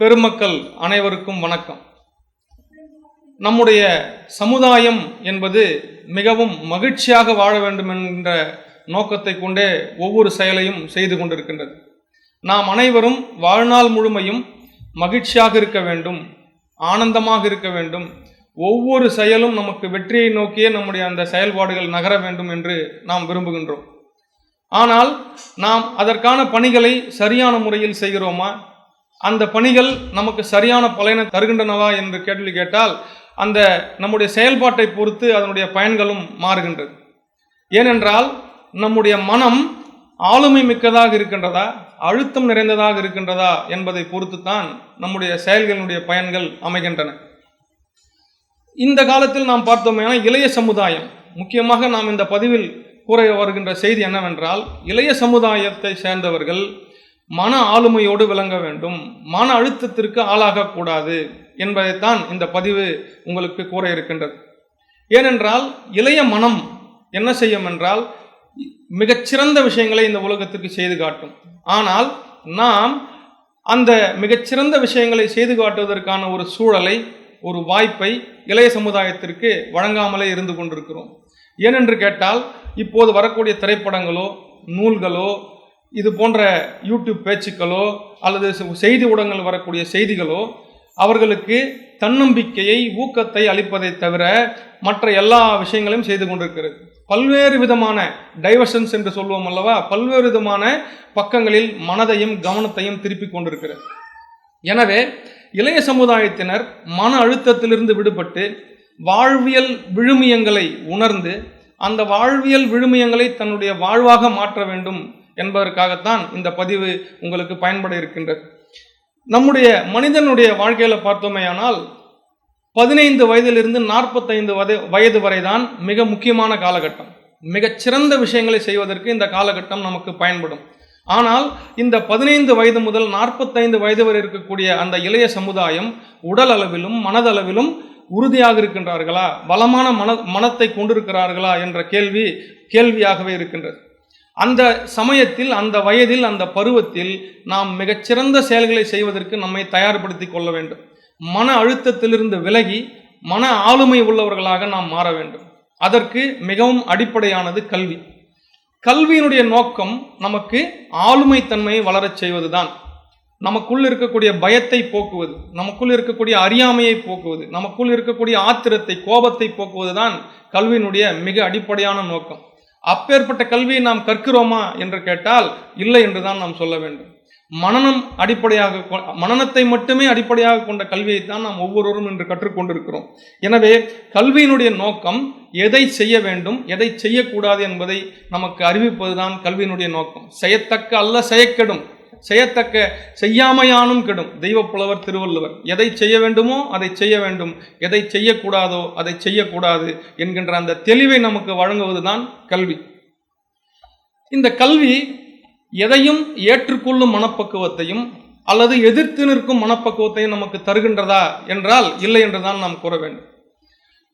பெருமக்கள் அனைவருக்கும் வணக்கம். நம்முடைய சமுதாயம் என்பது மிகவும் மகிழ்ச்சியாக வாழ வேண்டும் என்ற நோக்கத்தை கொண்டே ஒவ்வொரு செயலையும் செய்து கொண்டிருக்கின்றது. நாம் அனைவரும் வாழ்நாள் முழுமையும் மகிழ்ச்சியாக இருக்க வேண்டும் ஆனந்தமாக இருக்க வேண்டும். ஒவ்வொரு செயலும் நமக்கு வெற்றியை நோக்கியே நம்முடைய அந்த செயல்பாடுகள் நகர வேண்டும் என்று நாம் விரும்புகின்றோம். ஆனால் நாம் அதற்கான பணிகளை சரியான முறையில் செய்கிறோமா? அந்த பணிகள் நமக்கு சரியான பலனை தருகின்றனவா என்று கேள்வி கேட்டால் அந்த நம்முடைய செயல்பாட்டை பொறுத்து அதனுடைய பயன்களும் மாறுகின்றது. ஏனென்றால் நம்முடைய மனம் ஆளுமை மிக்கதாக இருக்கின்றதா அழுத்தம் நிறைந்ததாக இருக்கின்றதா என்பதை பொறுத்து தான் நம்முடைய செயல்களினுடைய பயன்கள் அமைகின்றன. இந்த காலத்தில் நாம் பார்த்தோமேனா இளைய சமுதாயம் முக்கியமாக நாம் இந்த பதிவில் கூற வருகின்ற செய்தி என்னவென்றால் இளைய சமுதாயத்தை சேர்ந்தவர்கள் மன ஆளுமையோடு விளங்க வேண்டும். மன அழுத்தத்திற்கு ஆளாகக்கூடாது என்பதைத்தான் இந்த பதிவு உங்களுக்கு கூற இருக்கின்றது. ஏனென்றால் இளைய மனம் என்ன செய்யும் என்றால் மிகச்சிறந்த விஷயங்களை இந்த உலகத்திற்கு செய்து காட்டும். ஆனால் நாம் அந்த மிகச்சிறந்த விஷயங்களை செய்து காட்டுவதற்கான ஒரு சூழலை ஒரு வாய்ப்பை இளைய சமுதாயத்திற்கு வழங்காமலே இருந்து கொண்டிருக்கிறோம். ஏனென்று கேட்டால் இப்போது வரக்கூடிய திரைப்படங்களோ நூல்களோ இது போன்ற யூடியூப் பேச்சுக்களோ அல்லது செய்தி ஊடகங்கள் வரக்கூடிய செய்திகளோ அவர்களுக்கு தன்னம்பிக்கையை ஊக்கத்தை அளிப்பதை தவிர மற்ற எல்லா விஷயங்களையும் செய்து கொண்டிருக்கிறது. பல்வேறு விதமான டைவர்ஷன்ஸ் என்று சொல்லுவோம் அல்லவா? பல்வேறு விதமான பக்கங்களில் மனதையும் கவனத்தையும் திருப்பி கொண்டிருக்கிறது. எனவே இளைய சமுதாயத்தினர் மன அழுத்தத்திலிருந்து விடுபட்டு வாழ்வியல் விழுமியங்களை உணர்ந்து அந்த வாழ்வியல் விழுமியங்களை தன்னுடைய வாழ்வாக மாற்ற வேண்டும் என்பதற்காகத்தான் இந்த பதிவு உங்களுக்கு பயன்பட இருக்கின்றது நம்முடைய மனிதனுடைய வாழ்க்கையில் பார்த்தோமேயானால் பதினைந்து வயதிலிருந்து நாற்பத்தைந்து வயது வயது வரை தான் மிக முக்கியமான காலகட்டம். மிகச்சிறந்த விஷயங்களை செய்வதற்கு இந்த காலகட்டம் நமக்கு பயன்படும். ஆனால் இந்த பதினைந்து வயது முதல் நாற்பத்தைந்து வயது வரை இருக்கக்கூடிய அந்த இளைய சமுதாயம் உடல் அளவிலும் மனதளவிலும் உறுதியாக இருக்கின்றார்களா? பலமான மன மனத்தை கொண்டிருக்கிறார்களா? என்ற கேள்வி கேள்வியாகவே இருக்கின்றது. அந்த சமயத்தில் அந்த வயதில் அந்த பருவத்தில் நாம் மிகச்சிறந்த செயல்களை செய்வதற்கு நம்மை தயார்படுத்தி கொள்ள வேண்டும். மன அழுத்தத்திலிருந்து விலகி மன ஆளுமை உள்ளவர்களாக நாம் மாற வேண்டும். அதற்கு மிகவும் அடிப்படையானது கல்வி. கல்வியினுடைய நோக்கம் நமக்கு ஆளுமை தன்மையை வளரச் செய்வதுதான். நமக்குள் இருக்கக்கூடிய பயத்தை போக்குவது நமக்குள் இருக்கக்கூடிய அறியாமையை போக்குவது நமக்குள் இருக்கக்கூடிய ஆத்திரத்தை கோபத்தை போக்குவது தான் கல்வியினுடைய மிக அடிப்படையான நோக்கம். அப்பேற்பட்ட கல்வியை நாம் கற்கிறோமா என்று கேட்டால் இல்லை என்று தான் நாம் சொல்ல வேண்டும். மனநம் அடிப்படையாக மனநத்தை மட்டுமே அடிப்படையாக கொண்ட கல்வியை தான் நாம் ஒவ்வொருவரும் இன்று கற்றுக்கொண்டிருக்கிறோம். எனவே கல்வியினுடைய நோக்கம் எதை செய்ய வேண்டும் எதை செய்யக்கூடாது என்பதை நமக்கு அறிவிப்பதுதான் கல்வியினுடைய நோக்கம். செய்யத்தக்க அல்ல செய்யக்கெடும். செய்யத்தக்க செய்யாமையானும் கெடும். தெய்வப்புலவர் திருவள்ளுவர். எதை செய்ய வேண்டுமோ அதை செய்ய வேண்டும். எதை செய்யக்கூடாதோ அதை செய்யக்கூடாது என்கின்ற அந்த தெளிவை நமக்கு வழங்குவதுதான் கல்வி. இந்த கல்வி எதையும் ஏற்றுக்கொள்ளும் மனப்பக்குவத்தையும் அல்லது எதிர்த்து நிற்கும் மனப்பக்குவத்தையும் நமக்கு தருகின்றதா என்றால் இல்லை என்றுதான் நாம் கூற வேண்டும்.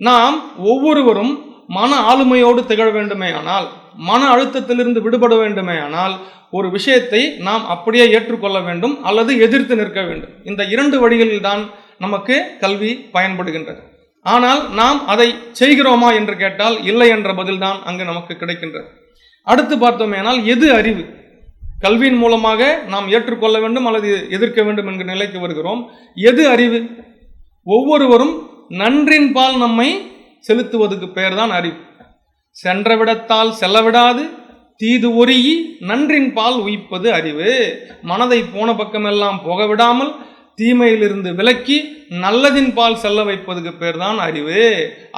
நாம் ஒவ்வொருவரும் மன ஆளுமையோடு திகழ வேண்டுமே ஆனால் மன அழுத்தத்திலிருந்து விடுபட வேண்டுமே ஆனால் ஒரு விஷயத்தை நாம் அப்படியே ஏற்றுக்கொள்ள வேண்டும் அல்லது எதிர்த்து நிற்க வேண்டும். இந்த இரண்டு வழிகளில் தான் நமக்கு கல்வி பயன்படுகின்றது. ஆனால் நாம் அதை செய்கிறோமா என்று கேட்டால் இல்லை என்ற பதில்தான் அங்கு நமக்கு கிடைக்கின்றது. அடுத்து பார்த்தோமேனால் எது அறிவு? கல்வியின் மூலமாக நாம் ஏற்றுக்கொள்ள வேண்டும் அல்லது எதிர்க்க வேண்டும் என்கிற நிலைக்கு வருகிறோம். எது அறிவு? ஒவ்வொருவரும் நன்றின் பால் நம்மை செலுத்துவதற்கு பெயர் தான் அறிவு. சென்ற விடத்தால் செல்லவிடாது தீது ஒருகி நன்றின் பால் உயிப்பது அறிவு. மனதை போன பக்கமெல்லாம் போக விடாமல் தீமையிலிருந்து விலக்கி நல்லதின் பால் செல்ல வைப்பதுக்கு பேர் தான் அறிவு.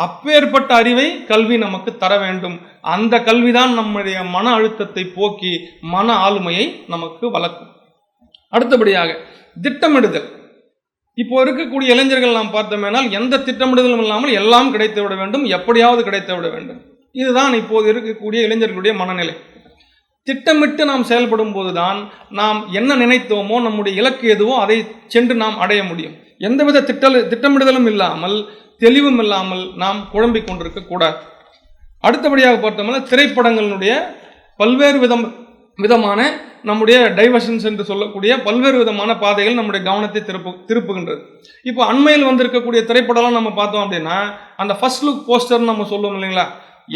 அப்பேற்பட்ட அறிவை கல்வி நமக்கு தர வேண்டும். அந்த கல்விதான் நம்முடைய மன அழுத்தத்தை போக்கி மன ஆளுமையை நமக்கு வளர்க்கும். அடுத்தபடியாக திட்டமிடுதல். இப்போ இருக்கக்கூடிய இளைஞர்கள் நாம் பார்த்தோமேனால் எந்த திட்டமிடுதலும் இல்லாமல் எல்லாம் கிடைத்து விட வேண்டும் எப்படியாவது கிடைத்து விட வேண்டும். இதுதான் இப்போது இருக்கக்கூடிய இளைஞர்களுடைய மனநிலை. திட்டமிட்டு நாம் செயல்படும் போதுதான் நாம் என்ன நினைத்தோமோ நம்முடைய இலக்கு எதுவோ அதை சென்று நாம் அடைய முடியும். எந்தவித திட்டல் திட்டமிடுதலும் இல்லாமல் தெளிவும் இல்லாமல் நாம் குழம்பிக் கொண்டிருக்க கூடாது. அடுத்தபடியாக பார்த்தோம்னா திரைப்படங்களினுடைய பல்வேறு விதம் விதமான நம்முடைய டைவர்ஷன்ஸ் என்று சொல்லக்கூடிய பல்வேறு விதமான பாதைகள் நம்முடைய கவனத்தை திருப்பு திருப்புகின்றது. இப்போ அண்மையில் வந்திருக்கக்கூடிய திரைப்படம்லாம் நம்ம பார்த்தோம் அப்படின்னா அந்த ஃபர்ஸ்ட் லுக் போஸ்டர்னு நம்ம சொல்லுவோம் இல்லைங்களா?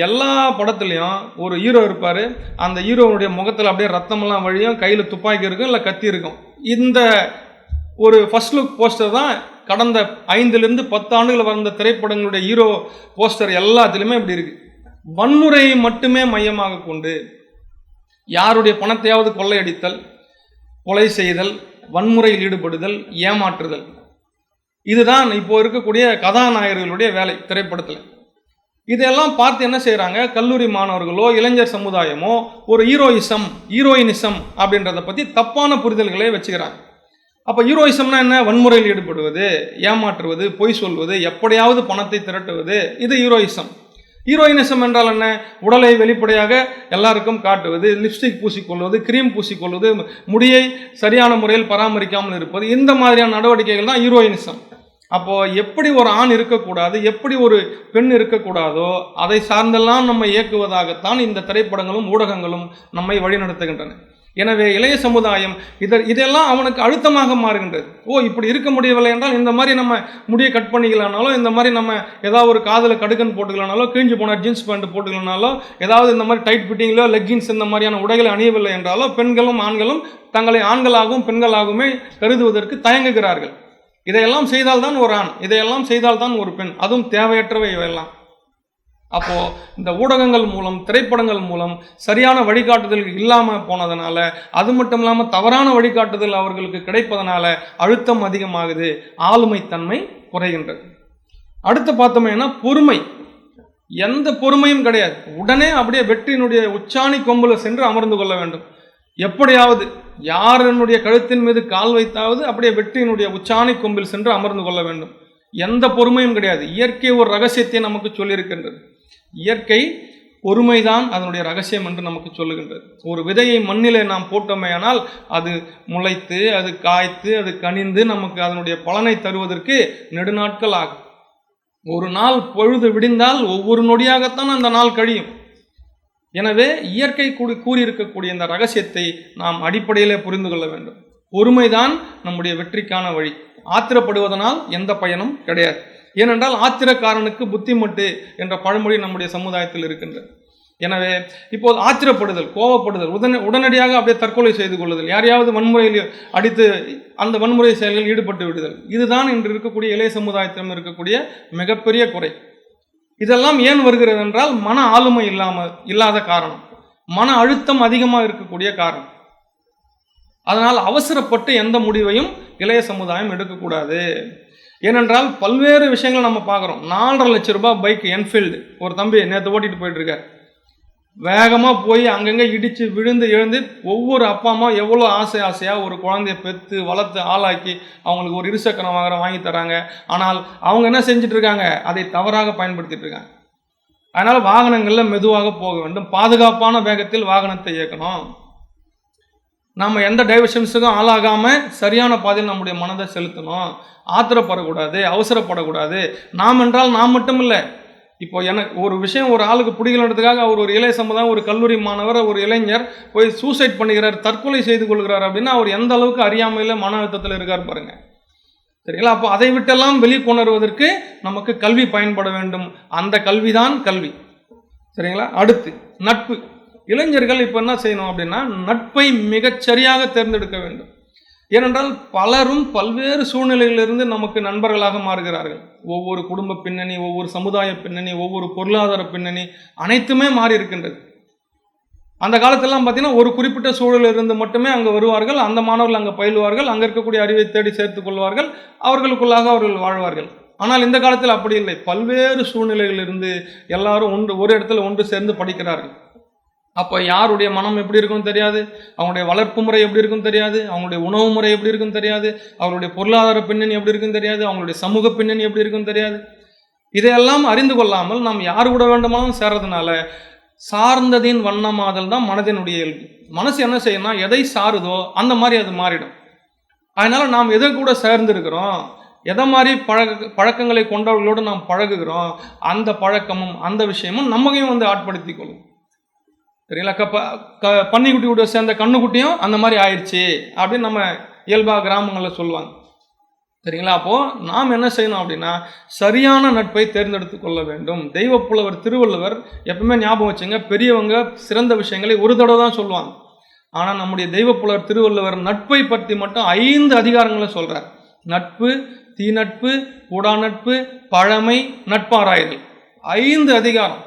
எல்லா படத்துலையும் ஒரு ஹீரோ இருப்பார். அந்த ஹீரோவுடைய முகத்தில் அப்படியே ரத்தமெல்லாம் வழியும் கையில் துப்பாக்கி இருக்கும் இல்லை கத்தி இருக்கும். இந்த ஒரு ஃபர்ஸ்ட் லுக் போஸ்டர் தான் கடந்த ஐந்துலேருந்து பத்து ஆண்டுகள் வந்த திரைப்படங்களுடைய ஹீரோ போஸ்டர் எல்லாத்துலேயுமே இப்படி இருக்குது வன்முறையை மட்டுமே மையமாக கொண்டு யாருடைய பணத்தையாவது கொள்ளையடித்தல் கொலை செய்தல் வன்முறையில் ஈடுபடுதல் ஏமாற்றுதல். இதுதான் இப்போ இருக்கக்கூடிய கதாநாயகர்களுடைய வேலை திரைப்படத்தில். இதெல்லாம் பார்த்து என்ன செய்கிறாங்க கல்லூரி மாணவர்களோ இளைஞர் சமுதாயமோ ஒரு ஹீரோயிசம் ஹீரோயினிசம் அப்படின்றத பற்றி தப்பான புரிதல்களே வச்சுக்கிறாங்க. அப்போ ஹீரோயிசம்னா என்ன? வன்முறையில் ஈடுபடுவது ஏமாற்றுவது பொய் சொல்வது எப்படியாவது பணத்தை திரட்டுவது இது ஹீரோயிசம். ஹீரோயினிசம் என்றால் என்ன? உடலை வெளிப்படையாக எல்லாருக்கும் காட்டுவது லிப்ஸ்டிக் பூசிக்கொள்வது கிரீம் பூசிக்கொள்வது முடியை சரியான முறையில் பராமரிக்காமல் இருப்பது இந்த மாதிரியான நடவடிக்கைகள் தான் ஹீரோயினிசம். அப்போது எப்படி ஒரு ஆண் இருக்கக்கூடாது எப்படி ஒரு பெண் இருக்கக்கூடாதோ அதை சார்ந்தெல்லாம் நம்ம இயக்குவதாகத்தான் இந்த திரைப்படங்களும் ஊடகங்களும் நம்மை வழிநடத்துகின்றன. எனவே இளைய சமுதாயம் இதை இதெல்லாம் அவனுக்கு அழுத்தமாக மாறுகின்றது. ஓ இப்படி இருக்க முடியவில்லை என்றால் இந்த மாதிரி நம்ம முடியை கட் பண்ணிக்கலானாலோ இந்த மாதிரி நம்ம ஏதாவது ஒரு காதில் கடுக்கன் போட்டுக்கலானாலோ கிழிஞ்சு போன ஜீன்ஸ் பேண்ட் போட்டுக்கலனாலோ ஏதாவது இந்த மாதிரி டைட் ஃபிட்டிங்லோ லெக்கின்ஸ் இந்த மாதிரியான உடைகளை அணியவில்லை என்றாலோ பெண்களும் ஆண்களும் தங்களை ஆண்களாகவும் பெண்களாகவுமே கருதுவதற்கு தயங்குகிறார்கள். இதையெல்லாம் செய்தால்தான் ஒரு ஆண் இதையெல்லாம் செய்தால்தான் ஒரு பெண். அதுவும் தேவையற்றவை இவையெல்லாம். அப்போது இந்த ஊடகங்கள் மூலம் திரைப்படங்கள் மூலம் சரியான வழிகாட்டுதல் இல்லாமல் போனதுனால அது மட்டும் இல்லாமல் தவறான வழிகாட்டுதல் அவர்களுக்கு கிடைப்பதனால அழுத்தம் அதிகமாகுது ஆளுமைத்தன்மை குறைகின்றது. அடுத்து பார்த்தோம்னா பொறுமை. எந்த பொறுமையும் கிடையாது. உடனே அப்படியே வெற்றியினுடைய உச்சாணி கொம்பில் சென்று அமர்ந்து கொள்ள வேண்டும். எப்படியாவது யாரனுடைய கழுத்தின் மீது கால் வைத்தாவது அப்படியே வெற்றியினுடைய உச்சாணி கொம்பில் சென்று அமர்ந்து கொள்ள வேண்டும். எந்த பொறுமையும் கிடையாது. இயற்கை ஒரு ரகசியத்தை நமக்கு சொல்லியிருக்கின்றது. இயற்கை பொறுமைதான் அதனுடைய ரகசியம் என்று நமக்கு சொல்லுகின்றது. ஒரு விதையை மண்ணிலே நாம் போட்டோமேயானால் அது முளைத்து அது காய்த்து அது கனிந்து நமக்கு அதனுடைய பலனை தருவதற்கு நெடுநாட்கள் ஆகும். ஒரு நாள் பொழுது விடிந்தால் ஒவ்வொரு நொடியாகத்தான் அந்த நாள் கழியும். எனவே இயற்கை கூடி கூறியிருக்கக்கூடிய இந்த ரகசியத்தை நாம் அடிப்படையிலே புரிந்து கொள்ள வேண்டும். பொறுமைதான் நம்முடைய வெற்றிக்கான வழி. ஆத்திரப்படுவதனால் எந்த பயனும் கிடையாது. ஏனென்றால் ஆத்திரக்காரனுக்கு புத்திமட்டு என்ற பழமொழி நம்முடைய சமுதாயத்தில் இருக்கின்றது. எனவே இப்போது ஆத்திரப்படுதல் கோவப்படுதல் உடனே உடனடியாக அப்படியே தற்கொலை செய்து கொள்ளுதல் யாரையாவது வன்முறையில் அடித்து அந்த வன்முறை செயல்களில் ஈடுபட்டு விடுதல் இதுதான் இன்று இருக்கக்கூடிய இளைய சமுதாயத்திடம் இருக்கக்கூடிய மிகப்பெரிய குறை. இதெல்லாம் ஏன் வருகிறது என்றால் மன ஆளுமை இல்லாமல் இல்லாத காரணம். மன அழுத்தம் அதிகமாக இருக்கக்கூடிய காரணம். அதனால் அவசரப்பட்டு எந்த முடிவையும் இளைய சமுதாயம் எடுக்கக்கூடாது. ஏனென்றால் பல்வேறு விஷயங்களை நம்ம பார்க்குறோம். நாலரை லட்ச ரூபாய் பைக் என்ஃபீல்டு ஒரு தம்பி நேற்று ஓட்டிகிட்டு போயிட்டுருக்கார். வேகமாக போய் அங்கங்கே இடித்து விழுந்து எழுந்து ஒவ்வொரு அப்பா அம்மா எவ்வளோ ஆசை ஆசையாக ஒரு குழந்தைய பெற்று வளர்த்து ஆளாக்கி அவங்களுக்கு ஒரு இருசக்கரம் வாகனம் வாங்கி தராங்க. ஆனால் அவங்க என்ன செஞ்சிட்ருக்காங்க அதை தவறாக பயன்படுத்திட்டு இருக்காங்க. அதனால் வாகனங்களில் மெதுவாக போக வேண்டும். பாதுகாப்பான வேகத்தில் வாகனத்தை இயக்கணும். நம்ம எந்த டைவர்ஷன்ஸுக்கும் ஆளாகாமல் சரியான பாதையில் நம்முடைய மனதை செலுத்தணும். ஆத்திரப்படக்கூடாது அவசரப்படக்கூடாது. நாம் என்றால் நாம் மட்டும் இல்லை இப்போ எனக்கு ஒரு விஷயம் ஒரு ஆளுக்கு பிடிக்கலன்றதுக்காக அவர் ஒரு இளைய சமுதாயம் ஒரு கல்லூரி மாணவர் ஒரு இளைஞர் போய் சூசைட் பண்ணுகிறார் தற்கொலை செய்து கொள்கிறார் அப்படின்னா அவர் எந்த அளவுக்கு அறியாமையில் மன அழுத்தத்தில் இருக்கார் பாருங்க. சரிங்களா? அப்போ அதை விட்டெல்லாம் வெளிக்கொணர்வதற்கு நமக்கு கல்வி பயன்பட வேண்டும். அந்த கல்விதான் கல்வி. சரிங்களா? அடுத்து நட்பு. இளைஞர்கள் இப்போ என்ன செய்யணும் அப்படின்னா நட்பை மிகச்சரியாக தேர்ந்தெடுக்க வேண்டும். ஏனென்றால் பலரும் பல்வேறு சூழ்நிலைகளிலிருந்து நமக்கு நண்பர்களாக மாறுகிறார்கள். ஒவ்வொரு குடும்ப பின்னணி ஒவ்வொரு சமுதாய பின்னணி ஒவ்வொரு பொருளாதார பின்னணி அனைத்துமே மாறி இருக்கின்றது. அந்த காலத்திலாம் பார்த்தீங்கன்னா ஒரு குறிப்பிட்ட சூழலில் இருந்து மட்டுமே அங்கே வருவார்கள். அந்த மாணவர்கள் அங்கே பயிலுவார்கள். அங்கே இருக்கக்கூடிய அறிவை தேடி சேர்த்துக் கொள்வார்கள். அவர்களுக்குள்ளாக அவர்கள் வாழ்வார்கள். ஆனால் இந்த காலத்தில் அப்படி இல்லை. பல்வேறு சூழ்நிலைகளிலிருந்து எல்லாரும் ஒன்று ஒரு இடத்துல ஒன்று சேர்ந்து படிக்கிறார்கள். அப்போ யாருடைய மனம் எப்படி இருக்கும்னு தெரியாது? அவங்களுடைய வளர்ப்பு முறை எப்படி இருக்குன்னு தெரியாது? அவங்களுடைய உணவு முறை எப்படி இருக்குன்னு தெரியாது? அவருடைய பொருளாதார பின்னணி எப்படி இருக்குன்னு தெரியாது? அவங்களுடைய சமூக பின்னணி எப்படி இருக்குன்னு தெரியாது? இதையெல்லாம் அறிந்து கொள்ளாமல் நாம் யார் கூட வேண்டுமானாலும் சேர்றதுனால சார்ந்ததின் வண்ணமாதல் தான் மனதினுடைய இயல்பு. மனசு என்ன செய்யணும்னா எதை சாருதோ அந்த மாதிரி அது மாறிடும். அதனால நாம் எதை கூட சேர்ந்து இருக்கிறோம் எதை மாதிரி பழக பழக்கங்களை கொண்டவர்களோடு நாம் பழகுகிறோம் அந்த பழக்கமும் அந்த விஷயமும் நம்மையும் வந்து ஆட்படுத்தி கொள்ளும். சரிங்களா க ப- க பன்னிக்குட்டி கூட சேர்ந்த கண்ணுக்குட்டியும் அந்த மாதிரி ஆயிடுச்சு அப்படின்னு நம்ம இயல்பாக கிராமங்களில் சொல்லுவாங்க. சரிங்களா அப்போது நாம் என்ன செய்யணும் அப்படின்னா சரியான நட்பை தேர்ந்தெடுத்து கொள்ள வேண்டும். தெய்வப்புலவர் திருவள்ளுவர் எப்பவுமே ஞாபகம் வச்சுங்க பெரியவங்க சிறந்த விஷயங்களை ஒரு தடவை தான் சொல்லுவாங்க. ஆனால் நம்முடைய தெய்வப்புலவர் திருவள்ளுவர் நட்பை பற்றி மட்டும் ஐந்து அதிகாரங்களை சொல்கிறார் நட்பு தீநட்பு கூடா நட்பு பழமை நட்பாராய்தல். ஐந்து அதிகாரம்.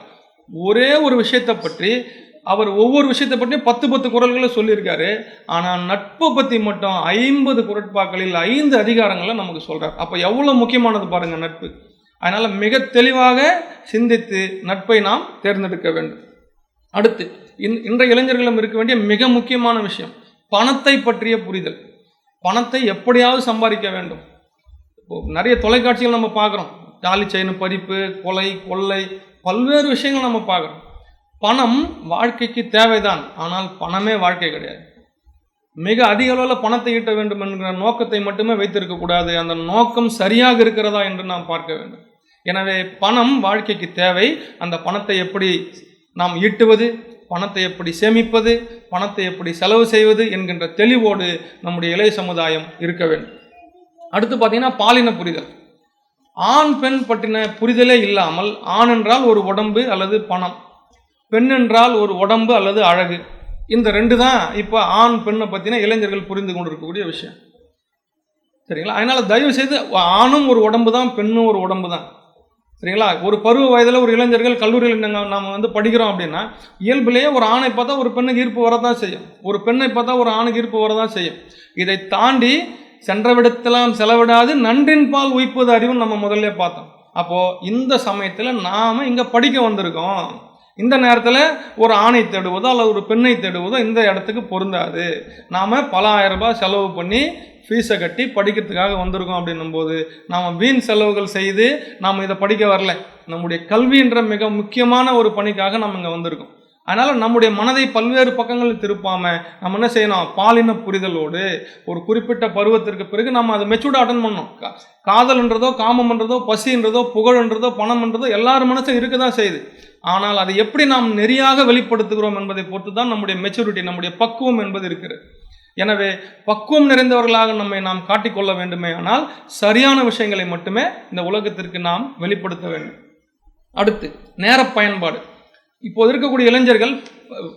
ஒரே ஒரு விஷயத்தை பற்றி அவர் ஒவ்வொரு விஷயத்தை பற்றியும் பத்து பத்து குரல்களை சொல்லியிருக்காரு. ஆனால் நட்பை பற்றி மட்டும் ஐம்பது குரட்பாக்களில் ஐந்து அதிகாரங்களை நமக்கு சொல்கிறார் அப்போ எவ்வளோ முக்கியமானது பாருங்கள் நட்பு. அதனால் மிக தெளிவாக சிந்தித்து நட்பை நாம் தேர்ந்தெடுக்க வேண்டும். அடுத்து இன் இன்றைய இளைஞர்களிடம் இருக்க வேண்டிய மிக முக்கியமான விஷயம் பணத்தை பற்றிய புரிதல். பணத்தை எப்படியாவது சம்பாதிக்க வேண்டும். இப்போ நிறைய தொலைக்காட்சிகள் நம்ம பார்க்குறோம். தாலி செயின் பறிப்பு கொலை கொள்ளை பல்வேறு விஷயங்கள் நம்ம பார்க்குறோம். பணம் வாழ்க்கைக்கு தேவைதான். ஆனால் பணமே வாழ்க்கை கிடையாது. மிக அதிக அளவில் பணத்தை ஈட்ட வேண்டும் என்கிற நோக்கத்தை மட்டுமே வைத்திருக்க கூடாது. அந்த நோக்கம் சரியாக இருக்கிறதா என்று நாம் பார்க்க வேண்டும். எனவே பணம் வாழ்க்கைக்கு தேவை. அந்த பணத்தை எப்படி நாம் ஈட்டுவது பணத்தை எப்படி சேமிப்பது பணத்தை எப்படி செலவு செய்வது என்கின்ற தெளிவோடு நம்முடைய இளைய சமுதாயம் இருக்க வேண்டும். அடுத்து பார்த்தீங்கன்னா பாலின புரிதல். ஆண் பெண் பற்றின புரிதலே இல்லாமல் ஆண் என்றால் ஒரு உடம்பு அல்லது பணம். பெண் என்றால் ஒரு உடம்பு அல்லது அழகு. இந்த ரெண்டு தான் இப்போ ஆண் பெண்ணை பற்றினா இளைஞர்கள் புரிந்து கொண்டிருக்கக்கூடிய விஷயம். சரிங்களா? அதனால் தயவு செய்து ஆணும் ஒரு உடம்பு தான் பெண்ணும் ஒரு உடம்பு தான். சரிங்களா? ஒரு பருவ வயதில் ஒரு இளைஞர்கள் கல்லூரியில் நாங்கள் நாம் வந்து படிக்கிறோம் அப்படின்னா இயல்பிலேயே ஒரு ஆணை பார்த்தா ஒரு பெண்ணுக்கு ஈர்ப்பு வரதான் செய்யும். ஒரு பெண்ணை பார்த்தா ஒரு ஆணுக்கு ஈர்ப்பு வரதான் செய்யும். இதை தாண்டி சென்றவிடத்தெல்லாம் செலவிடாது நன்றின் பால் உய்ப்பது அறிவும் நம்ம முதல்ல பார்த்தோம். அப்போது இந்த சமயத்தில் நாம் இங்கே படிக்க வந்திருக்கோம். இந்த நேரத்தில் ஒரு ஆணை தேடுவதோ அல்லது ஒரு பெண்ணை தேடுவதோ இந்த இடத்துக்கு பொருந்தாது. நாம் பல ஆயிரம் ரூபாய் செலவு பண்ணி ஃபீஸை கட்டி படிக்கிறதுக்காக வந்திருக்கோம் அப்படின்னும் போது நாம் வீண் செலவுகள் செய்து நாம் இதை படிக்க வரல. நம்முடைய கல்வின்ற மிக முக்கியமான ஒரு பணிக்காக நம்ம இங்கே வந்திருக்கோம். அதனால் நம்முடைய மனதை பல்வேறு பக்கங்களில் திருப்பாமல் நம்ம என்ன செய்யணும்? பாலின புரிதலோடு ஒரு குறிப்பிட்ட பருவத்திற்கு பிறகு நம்ம அதை மெச்சூர்டாக அட்டன் பண்ணணும். காதல்ன்றதோ காமம்ன்றதோ பசின்றதோ புகழ்ன்றதோ பணம்ன்றதோ எல்லார் மனசும் இருக்க தான் செய்யுது. ஆனால் அதை எப்படி நாம் நெறியாக வெளிப்படுத்துகிறோம் என்பதை பொறுத்து தான் நம்முடைய மெச்சூரிட்டி நம்முடைய பக்குவம் என்பது இருக்கிறது. எனவே பக்குவம் நிறைந்தவர்களாக நம்மை நாம் காட்டிக்கொள்ள வேண்டுமே ஆனால் சரியான விஷயங்களை மட்டுமே இந்த உலகத்திற்கு நாம் வெளிப்படுத்த வேண்டும். அடுத்து நேர பயன்பாடு. இப்போ இருக்கக்கூடிய இளைஞர்கள்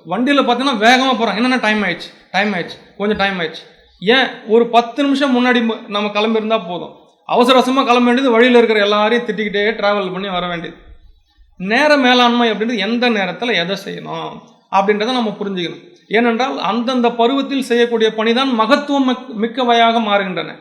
வண்டியில் பார்த்தீங்கன்னா வேகமாக போகிறாங்க என்னென்ன டைம் ஆயிடுச்சு? டைம் ஆயிடுச்சு. கொஞ்சம் டைம் ஆயிடுச்சு. ஏன்? ஒரு பத்து நிமிஷம் முன்னாடி நம்ம கிளம்பியிருந்தா போதும். அவசர அவசரமாக கிளம்ப வேண்டியது வழியில் இருக்கிற எல்லாரையும் திட்டிக்கிட்டே ட்ராவல் பண்ணி வர வேண்டியது. நேர மேலாண்மை அப்படின்றது எந்த நேரத்தில் எதை செய்யணும் அப்படின்றத நம்ம புரிஞ்சுக்கணும். ஏனென்றால் அந்தந்த பருவத்தில் செய்யக்கூடிய பணிதான் மகத்துவம் மிக்கவையாக மாறுகின்றன.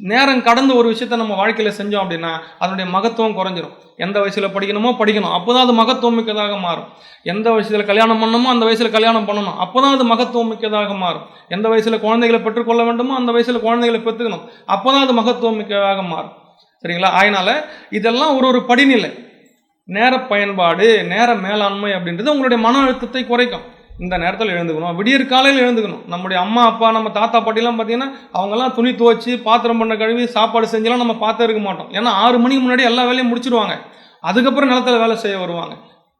நேரம் கடந்து ஒரு விஷயத்தை நம்ம வாழ்க்கையில் செஞ்சோம் அப்படின்னா அதனுடைய மகத்துவம் குறைஞ்சிரும். எந்த வயசில் படிக்கணுமோ படிக்கணும். அப்போ தான் அது மகத்துவம் மிக்கதாக மாறும். எந்த வயசில் கல்யாணம் பண்ணணுமோ அந்த வயசில் கல்யாணம் பண்ணணும். அப்போ தான் அது மகத்துவம் மிக்கதாக மாறும். எந்த வயசில் குழந்தைகளை பெற்றுக்கொள்ள வேண்டுமோ அந்த வயசில் குழந்தைகளை பெற்றுக்கணும். அப்போ தான் அது மகத்துவம் மிக்கதாக மாறும். சரிங்களா? அதனால் இதெல்லாம் ஒரு ஒரு படிநிலை. நேர பயன்பாடு நேர மேலாண்மை அப்படின்றது உங்களுடைய மன அழுத்தத்தை குறைக்கும். இந்த நேரத்தில் எழுந்துக்கணும். விடியற் காலையில் எழுந்துக்கணும். நம்முடைய அம்மா அப்பா நம்ம தாத்தா பாட்டிலாம் பார்த்தீங்கன்னா அவங்கெல்லாம் துணி துவைச்சி பாத்திரம் பண்ண கழுவி சாப்பாடு செஞ்செல்லாம் நம்ம பார்த்தே இருக்க மாட்டோம். ஏன்னா ஆறு மணிக்கு முன்னாடி எல்லா வேலையும் முடிச்சிடுவாங்க அதுக்கப்புறம் நிலத்தில் வேலை செய்ய வருவாங்க.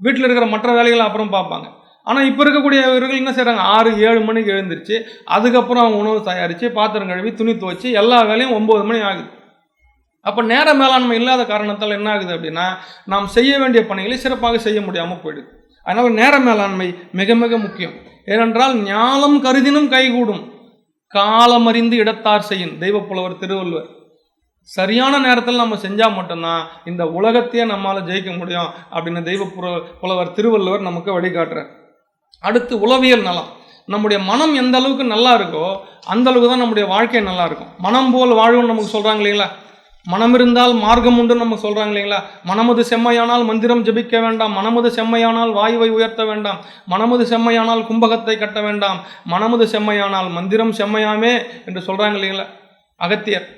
வீட்டில் இருக்கிற மற்ற வேலைகளை அப்புறம் பார்ப்பாங்க. ஆனால் இப்போ இருக்கக்கூடியவர்கள் என்ன செய்கிறாங்க ஆறு ஏழு மணிக்கு எழுந்திருச்சு அதுக்கப்புறம் அவங்க உணவு தயாரித்து பாத்திரம் கழுவி துணி துவைச்சி எல்லா வேலையும் ஒம்பது மணி ஆகுது. அப்போ நேர மேலாண்மை இல்லாத காரணத்தால் என்ன ஆகுது அப்படின்னா நாம் செய்ய வேண்டிய பணிகளை சிறப்பாக செய்ய முடியாமல் போயிடுது. அதனால் நேர மேலாண்மை மிக மிக முக்கியம். ஏனென்றால் ஞாலம் கருதினும் கைகூடும். காலமறிந்து இடத்தார் செய்யும் தெய்வப்புலவர் திருவள்ளுவர். சரியான நேரத்தில் நம்ம செஞ்சால் மட்டும்தான் இந்த உலகத்தையே நம்மால் ஜெயிக்க முடியும் அப்படின்னு தெய்வ புல- புலவர் திருவள்ளுவர் நமக்கு வழிகாட்டுறார். அடுத்து உளவியல் நலம். நம்முடைய மனம் எந்த அளவுக்கு நல்லா இருக்கோ அந்த அளவுக்கு தான் நம்முடைய வாழ்க்கை நல்லா இருக்கும். மனம் போல் வாழ்வுன்னு நமக்கு சொல்கிறாங்க இல்லைங்களா? மனம் இருந்தால் மார்க்கம் உண்டு நம்ம சொல்கிறாங்க இல்லைங்களா? மனமது செம்மையானால் மந்திரம் ஜெபிக்க வேண்டாம். மனமது செம்மையானால் வாயுவை உயர்த்த வேண்டாம். மனமது செம்மையானால் கும்பகத்தை கட்ட வேண்டாம். மனமது செம்மையானால் மந்திரம் செம்மையாமே என்று சொல்கிறாங்க இல்லைங்களா? அகத்தியர்.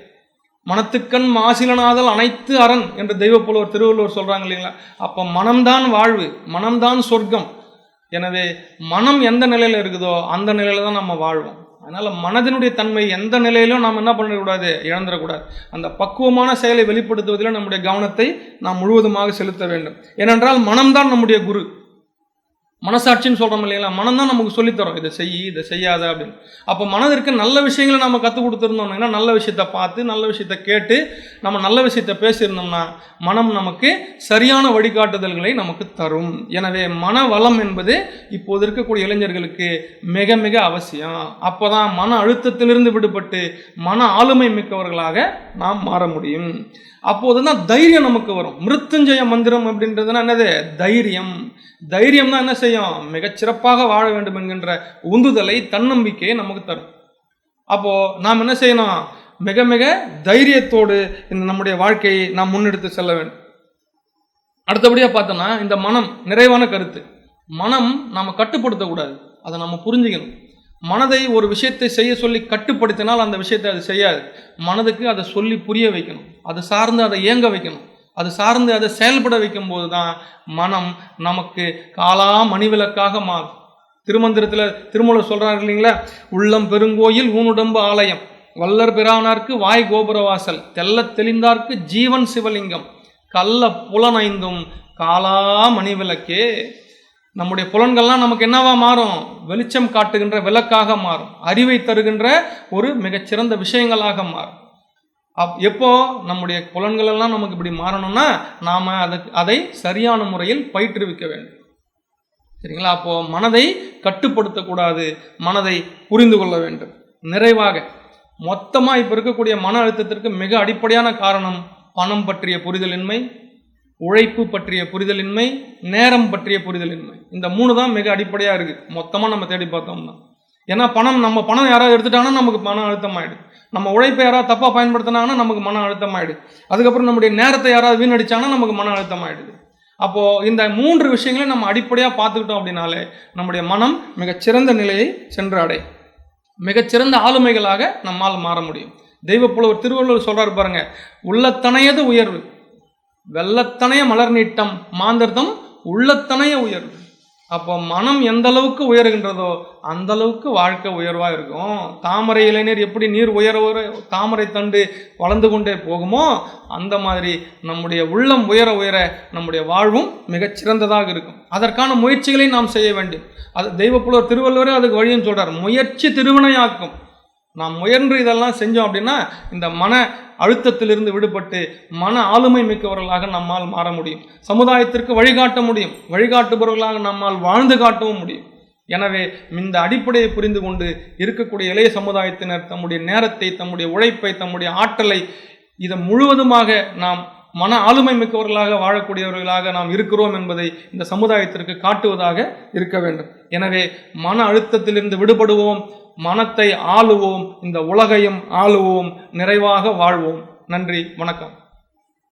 மனத்துக்கண் மாசிலனாதல் அனைத்து அரண் என்று தெய்வப்புலவர் திருவள்ளுவர் சொல்கிறாங்க இல்லைங்களா? அப்போ மனம்தான் வாழ்வு மனம்தான் சொர்க்கம். எனவே மனம் எந்த நிலையில் இருக்குதோ அந்த நிலையில் தான் நம்ம வாழ்வோம். அதனால் மனதினுடைய தன்மை எந்த நிலையிலும் நாம் என்ன பண்ணிடக்கூடாது? இழந்துடக்கூடாது. அந்த பக்குவமான செயலை வெளிப்படுத்துவதில் நம்முடைய கவனத்தை நாம் முழுவதுமாக செலுத்த வேண்டும். ஏனென்றால் மனம்தான் நம்முடைய குரு. மனசாட்சின்னு சொல்கிறோம் இல்லைங்களா? மனம் தான் நமக்கு சொல்லித்தரும். இதை செய் இதை செய்யாத அப்படின்னு. அப்போ மனதிற்கு நல்ல விஷயங்களை நம்ம கற்றுக் கொடுத்துருந்தோம்னா நல்ல விஷயத்த பார்த்து நல்ல விஷயத்த கேட்டு நம்ம நல்ல விஷயத்த பேசியிருந்தோம்னா மனம் நமக்கு சரியான வழிகாட்டுதல்களை நமக்கு தரும். எனவே மன வளம் என்பது இப்போது இருக்கக்கூடிய இளைஞர்களுக்கு மிக மிக அவசியம். அப்போ தான் மன அழுத்தத்திலிருந்து விடுபட்டு மன ஆளுமை மிக்கவர்களாக நாம் மாற முடியும். அப்போது தான் தைரியம் நமக்கு வரும். மிருத்துஞ்சய மந்திரம் அப்படின்றதுனா என்னது? தைரியம். தைரியம் தான் என்ன செய்யும்? மிகச்சிறப்பாக வாழ வேண்டும் என்கின்ற உந்துதலை தன்னம்பிக்கையை நமக்கு தரும். அப்போ நாம் என்ன செய்யணும்? மிக மிக தைரியத்தோடு இந்த நம்முடைய வாழ்க்கையை நாம் முன்னெடுத்து செல்ல வேண்டும். அடுத்தபடியாக பார்த்தோம்னா இந்த மனம் நிறைவான கருத்து. மனம் நாம் கட்டுப்படுத்தக்கூடாது. அதை நம்ம புரிஞ்சுக்கணும். மனதை ஒரு விஷயத்தை செய்ய சொல்லி கட்டுப்படுத்தினால் அந்த விஷயத்தை அது செய்யாது. மனதுக்கு அதை சொல்லி புரிய வைக்கணும். அது சார்ந்து அதை இயங்க வைக்கணும். அது சார்ந்து அதை செயல்பட வைக்கும் போது தான் மனம் நமக்கு காலா மணிவிளக்காக மாறும். திருமந்திரத்தில் திருமூலர் சொல்கிறார்கள் இல்லைங்களா? உள்ளம் பெருங்கோயில் ஊனுடம்பு ஆலயம். வல்லர் பிரானார்க்கு வாய் கோபுரவாசல் தெல்ல தெளிந்தார்க்கு ஜீவன் சிவலிங்கம். கள்ள புலனைந்தும் காலா மணிவிளக்கே. நம்முடைய புலன்கள்லாம் நமக்கு என்னவா மாறும்? வெளிச்சம் காட்டுகின்ற விளக்காக மாறும். அறிவை தருகின்ற ஒரு மிகச்சிறந்த விஷயங்களாக மாறும். அப் எப்போ நம்முடைய புலன்கள் எல்லாம் நமக்கு இப்படி மாறணும்னா நாம் அதுக்கு அதை சரியான முறையில் பயிற்றுவிக்க வேண்டும். சரிங்களா? அப்போது மனதை கட்டுப்படுத்தக்கூடாது மனதை புரிந்து கொள்ள வேண்டும். நிறைவாக மொத்தமாக இப்போ இருக்கக்கூடிய மன அழுத்தத்திற்கு மிக அடிப்படையான காரணம் பணம் பற்றிய புரிதலின்மை உழைப்பு பற்றிய புரிதலின்மை நேரம் பற்றிய புரிதலின்மை. இந்த மூணு தான் மிக அடிப்படையாக இருக்குது மொத்தமாக நம்ம தேடி பார்த்தோம்னா. ஏன்னா பணம் நம்ம பணம் யாராவது எடுத்துட்டாங்கன்னா நமக்கு மன அழுத்தம் ஆகிடுது நம்ம உழைப்பை யாராவது தப்பாக பயன்படுத்தினாங்கன்னா நமக்கு மன அழுத்தம் ஆகிடுது அதுக்கப்புறம் நம்முடைய நேரத்தை யாராவது வீணடிச்சாங்கன்னா நமக்கு மன அழுத்தம் ஆகிடுது அப்போது இந்த மூன்று விஷயங்களையும் நம்ம அடிப்படையாக பார்த்துக்கிட்டோம் அப்படின்னாலே நம்முடைய மனம் மிகச்சிறந்த நிலையை சென்று அடை மிகச்சிறந்த ஆளுமைகளாக நம்மால் மாற முடியும். தெய்வப்புலவர் திருவள்ளுவர் சொல்கிறார் பாருங்க உள்ளத்தனையது உயர்வு வெள்ளத்தனைய மலர் நீட்டம் மாந்தர்தம் உள்ளத்தனைய உயர்வு. அப்போ மனம் எந்த அளவுக்கு உயர்கின்றதோ அந்த அளவுக்கு வாழ்க்கை உயர்வாக இருக்கும். தாமரை இளைஞர் எப்படி நீர் உயர உயர தாமரை தண்டு வளர்ந்து கொண்டே போகுமோ அந்த மாதிரி நம்முடைய உள்ளம் உயர உயர நம்முடைய வாழ்வும் மிகச் சிறந்ததாக இருக்கும். அதற்கான முயற்சிகளை நாம் செய்ய வேண்டும். அது தெய்வப்புலவர் திருவள்ளுவரே அதுக்கு வழியும் சொல்கிறார் முயற்சி திருவினையாக்கும். நாம் முயன்று இதெல்லாம் செஞ்சோம் அப்படின்னா இந்த மன அழுத்தத்திலிருந்து விடுபட்டு மன ஆளுமை மிக்கவர்களாக நம்மால் மாற முடியும். சமுதாயத்திற்கு வழிகாட்ட முடியும். வழிகாட்டுபவர்களாக நம்மால் வாழ்ந்து காட்டவும் முடியும். எனவே இந்த அடிப்படையை புரிந்து கொண்டு இருக்கக்கூடிய இளைய சமுதாயத்தினர் தம்முடைய நேரத்தை தம்முடைய உழைப்பை தம்முடைய ஆற்றலை இதை முழுவதுமாக நாம் மன ஆளுமை மிக்கவர்களாக வாழக்கூடியவர்களாக நாம் இருக்கிறோம் என்பதை இந்த சமுதாயத்திற்கு காட்டுவதாக இருக்க வேண்டும். எனவே மன அழுத்தத்திலிருந்து விடுபடுவோம் மனத்தை ஆளுவோம் இந்த உலகையும் ஆளுவோம் நிறைவாக வாழ்வோம். நன்றி வணக்கம்.